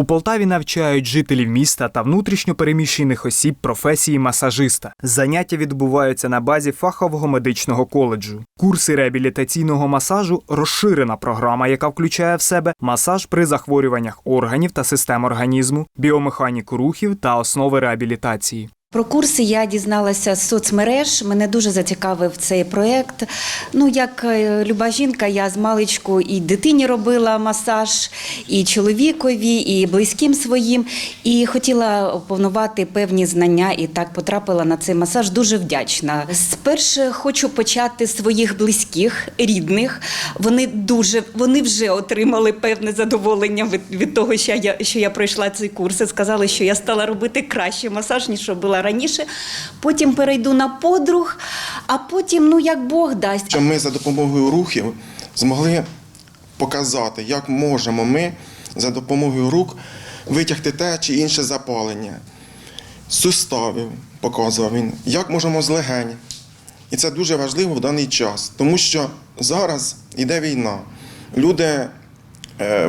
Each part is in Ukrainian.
У Полтаві навчають жителів міста та внутрішньо переміщених осіб професії масажиста. Заняття відбуваються на базі фахового медичного коледжу. Курси реабілітаційного масажу розширена програма, яка включає в себе масаж при захворюваннях органів та систем організму, біомеханіку рухів та основи реабілітації. Про курси я дізналася з соцмереж. Мене дуже зацікавив цей проєкт. Ну, як е, люба жінка, я з маличку і дитині робила масаж, і чоловікові, і близьким своїм. І хотіла опанувати певні знання, і так потрапила на цей масаж. Дуже вдячна. Спершу хочу почати своїх близьких, рідних. Вони дуже вони вже отримали певне задоволення від, від того, що я, що я пройшла цей курс. І сказали, що я стала робити краще масаж, ніж раніше. Потім перейду на подруг, а потім, ну як Бог дасть. що ми за допомогою рухів змогли показати, як можемо ми за допомогою рук витягти те чи інше запалення. Суставів показував він, як можемо з легень. І це дуже важливо в даний час, тому що зараз йде війна. Люди,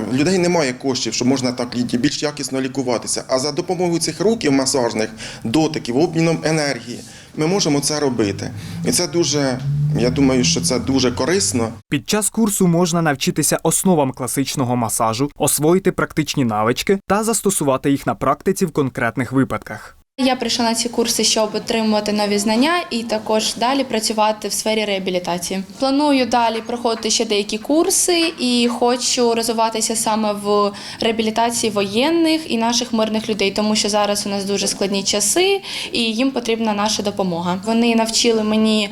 в людей немає коштів, щоб можна так більш якісно лікуватися. А за допомогою цих руків масажних, дотиків, обміном енергії, ми можемо це робити. І це дуже, я думаю, що це дуже корисно. Під час курсу можна навчитися основам класичного масажу, освоїти практичні навички та застосувати їх на практиці в конкретних випадках. Я прийшла на ці курси, щоб отримувати нові знання і також далі працювати в сфері реабілітації. Планую далі проходити ще деякі курси і хочу розвиватися саме в реабілітації воєнних і наших мирних людей, тому що зараз у нас дуже складні часи і їм потрібна наша допомога. Вони навчили мені.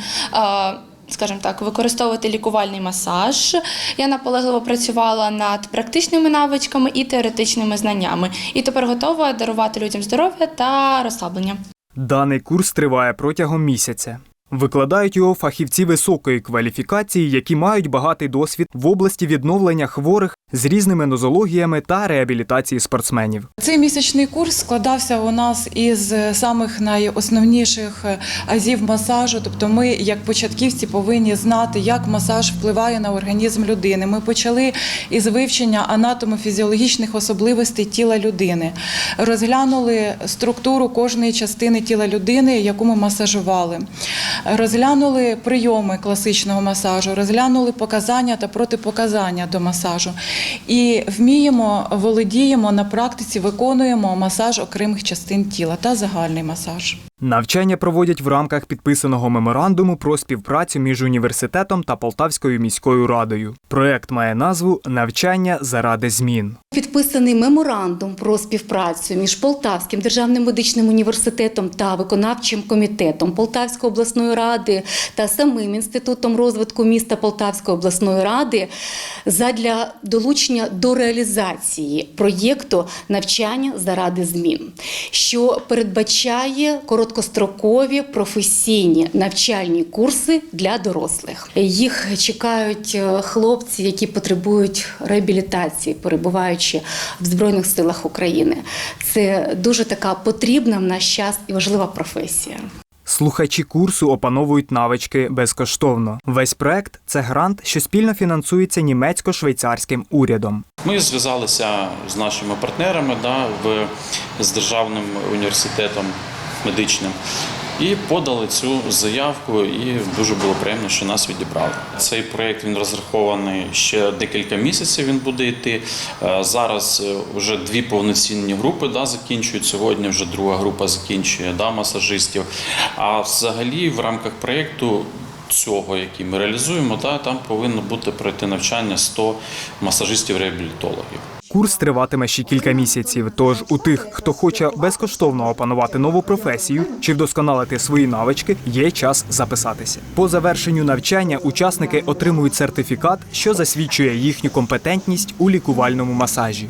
Скажімо так, використовувати лікувальний масаж. Я наполегливо працювала над практичними навичками і теоретичними знаннями. І тепер готова дарувати людям здоров'я та розслаблення. Даний курс триває протягом місяця. Викладають його фахівці високої кваліфікації, які мають багатий досвід в області відновлення хворих з різними нозологіями та реабілітації спортсменів. Цей місячний курс складався у нас із самих найосновніших азів масажу. Тобто, ми, як початківці, повинні знати, як масаж впливає на організм людини. Ми почали із вивчення анатомо-фізіологічних особливостей тіла людини, розглянули структуру кожної частини тіла людини, яку ми масажували. Розглянули прийоми класичного масажу, розглянули показання та протипоказання до масажу. І вміємо, володіємо на практиці, виконуємо масаж окремих частин тіла та загальний масаж. Навчання проводять в рамках підписаного меморандуму про співпрацю між університетом та Полтавською міською радою. Проект має назву Навчання заради змін. Підписаний меморандум про співпрацю між Полтавським державним медичним університетом та виконавчим комітетом Полтавської обласної ради та самим інститутом розвитку міста Полтавської обласної ради задля долучення до реалізації проєкту навчання заради змін, що передбачає короткострокові професійні навчальні курси для дорослих. Їх чекають е, хлопці, які потребують реабілітації, перебуваючи в Збройних силах України. Це дуже така потрібна в наш час і важлива професія. Слухачі курсу опановують навички безкоштовно. Весь проект це грант, що спільно фінансується німецько-швейцарським урядом. Ми зв'язалися з нашими партнерами да, в, з державним університетом медичним і подали цю заявку. І дуже було приємно, що нас відібрали. Цей проєкт він розрахований ще декілька місяців. Він буде йти. Е, Зараз е, вже дві повноцінні групи да, закінчують. Сьогодні вже друга група закінчує да, масажистів. А взагалі в рамках проєкту. Цього, який ми реалізуємо, да, там повинно бути пройти навчання 100 масажистів-реабілітологів. Курс триватиме ще кілька місяців. Тож у тих, хто хоче безкоштовно опанувати нову професію чи вдосконалити свої навички, є час записатися. По завершенню навчання учасники отримують сертифікат, що засвідчує їхню компетентність у лікувальному масажі.